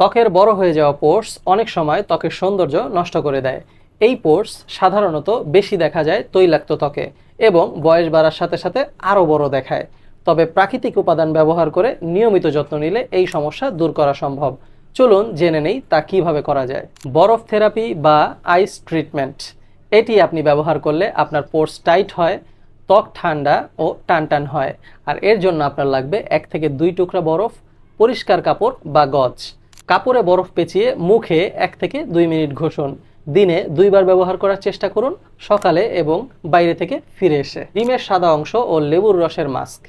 ত্বকের বড় হয়ে যাওয়া পোর্স অনেক সময় ত্বকের সৌন্দর্য নষ্ট করে দেয়। এই পোর্স সাধারণত বেশি দেখা যায় তৈলাক্ত ত্বকে এবং বয়স বাড়ার সাথে সাথে আরও বড় দেখায়। তবে প্রাকৃতিক উপাদান ব্যবহার করে নিয়মিত যত্ন নিলে এই সমস্যা দূর করা সম্ভব। চলুন জেনে নেই তা কীভাবে করা যায়। বরফ থেরাপি বা আইস ট্রিটমেন্ট। এটি আপনি ব্যবহার করলে আপনার পোর্স টাইট হয়, ত্বক ঠান্ডা ও টানটান হয়। আর এর জন্য আপনার লাগবে এক থেকে দুই টুকরা বরফ, পরিষ্কার কাপড় বা গজ। কাপড়ে বরফ পেঁচিয়ে মুখে এক থেকে দুই মিনিট ঘষুন। দিনে দুইবার ব্যবহার করার চেষ্টা করুন সকালে এবং বাইরে থেকে ফিরে এসে। ডিমের সাদা অংশ ও লেবুর রসের মাস্ক।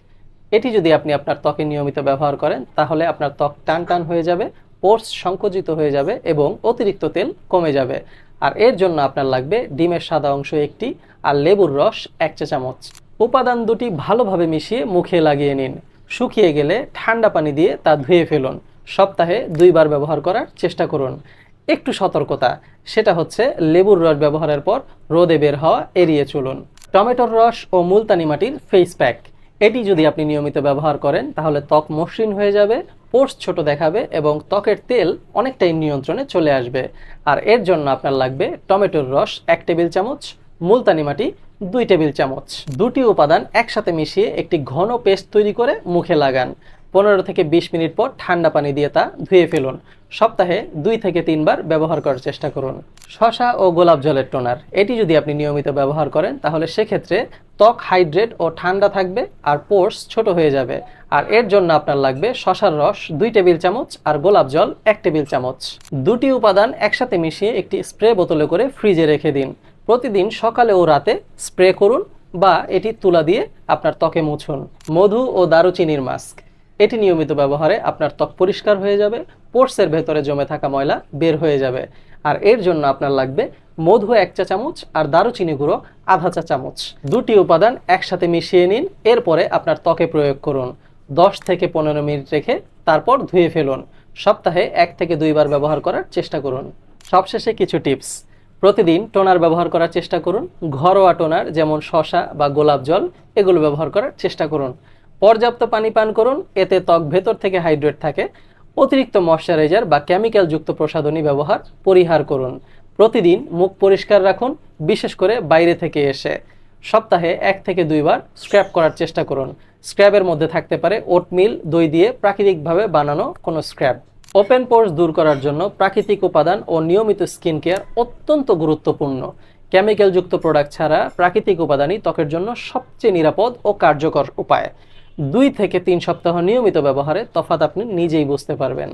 এটি যদি আপনি আপনার ত্বকে নিয়মিত ব্যবহার করেন, তাহলে আপনার ত্বক টান টান হয়ে যাবে, পোর্স সংকুচিত হয়ে যাবে এবং অতিরিক্ত তেল কমে যাবে। আর এর জন্য আপনার লাগবে ডিমের সাদা অংশ একটি আর লেবুর রস এক চা চামচ। উপাদান দুটি ভালোভাবে মিশিয়ে মুখে লাগিয়ে নিন। শুকিয়ে গেলে ঠান্ডা পানি দিয়ে তা ধুয়ে ফেলুন। সপ্তাহে দুইবার ব্যবহার করার চেষ্টা করুন। একটু সতর্কতা, সেটা হচ্ছে লেবুর রস ব্যবহারের পর রোদে বের হওয়া, এড়িয়ে চলুন। টমেটোর রস ও মুলতানি মাটির ফেস প্যাক এটি যদি আপনি নিয়মিত ব্যবহার করেন, তাহলে ত্বক মসৃণ হয়ে যাবে, পোর্স ছোট দেখাবে এবং ত্বকের তেল অনেকটাই নিয়ন্ত্রণে চলে আসবে। আর এর জন্য আপনার লাগবে টমেটোর রস এক টেবিল চামচ, মুলতানি মাটি দুই টেবিল চামচ। দুটি উপাদান একসাথে মিশিয়ে একটি ঘন পেস্ট তৈরি করে মুখে লাগান। পনেরো থেকে বিশ মিনিট পর ঠান্ডা পানি দিয়ে তা ধুয়ে ফেলুন। সপ্তাহে দুই থেকে তিনবার ব্যবহার করার চেষ্টা করুন। শশা ও গোলাপ জলের টোনার, এটি যদি আপনি নিয়মিত ব্যবহার করেন, তাহলে সেক্ষেত্রে ত্বক হাইড্রেট ও ঠান্ডা থাকবে আর পোর্স ছোট হয়ে যাবে। আর এর জন্য আপনার লাগবে শশার রস দুই টেবিল চামচ আর গোলাপ জল এক টেবিল চামচ। দুটি উপাদান একসাথে মিশিয়ে একটি স্প্রে বোতলে করে ফ্রিজে রেখে দিন। প্রতিদিন সকালে ও রাতে স্প্রে করুন বা এটি তুলা দিয়ে আপনার ত্বকে মুছুন। মধু ও দারুচিনির মাস্ক। এটি নিয়মিত ব্যবহারে আপনার ত্বক পরিষ্কার হয়ে যাবে, পোর্সের ভেতরে জমে থাকা ময়লা বের হয়ে যাবে। আর এর জন্য আপনার লাগবে মধু এক চা চামচ আর দারুচিনি গুঁড়ো আধা চা চামচ। দুটি উপাদান একসাথে মিশিয়ে নিন, এরপরে আপনার ত্বকে প্রয়োগ করুন। দশ থেকে পনেরো মিনিট রেখে তারপর ধুয়ে ফেলুন। সপ্তাহে এক থেকে দুইবার ব্যবহার করার চেষ্টা করুন। সবশেষে কিছু টিপস। প্রতিদিন টোনার ব্যবহার করার চেষ্টা করুন। ঘরোয়া টোনার যেমন শসা বা গোলাপ জল, এগুলো ব্যবহার করার চেষ্টা করুন। পর্যাপ্ত পানি পান করুন, এতে ত্বক ভেতর থেকে হাইড্রেট থাকে। অতিরিক্ত ময়শ্চারাইজার বা কেমিক্যাল যুক্ত প্রসাধনী ব্যবহার পরিহার করুন। প্রতিদিন মুখ পরিষ্কার রাখুন, বিশেষ করে বাইরে থেকে এসে। সপ্তাহে এক থেকে দুইবার স্ক্র্যাপ করার চেষ্টা করুন। স্ক্র্যাবের মধ্যে থাকতে পারে ওটমিল, দই দিয়ে প্রাকৃতিকভাবে বানানো কোনো স্ক্র্যাব। ওপেন পোর্স দূর করার জন্য প্রাকৃতিক উপাদান ও নিয়মিত স্কিন কেয়ার অত্যন্ত গুরুত্বপূর্ণ। কেমিক্যালযুক্ত প্রোডাক্ট ছাড়া প্রাকৃতিক উপাদানই ত্বকের জন্য সবচেয়ে নিরাপদ ও কার্যকর উপায়। দুই থেকে তিন সপ্তাহ নিয়মিত ব্যবহারে তফাত আপনি নিজেই বুঝতে পারবেন।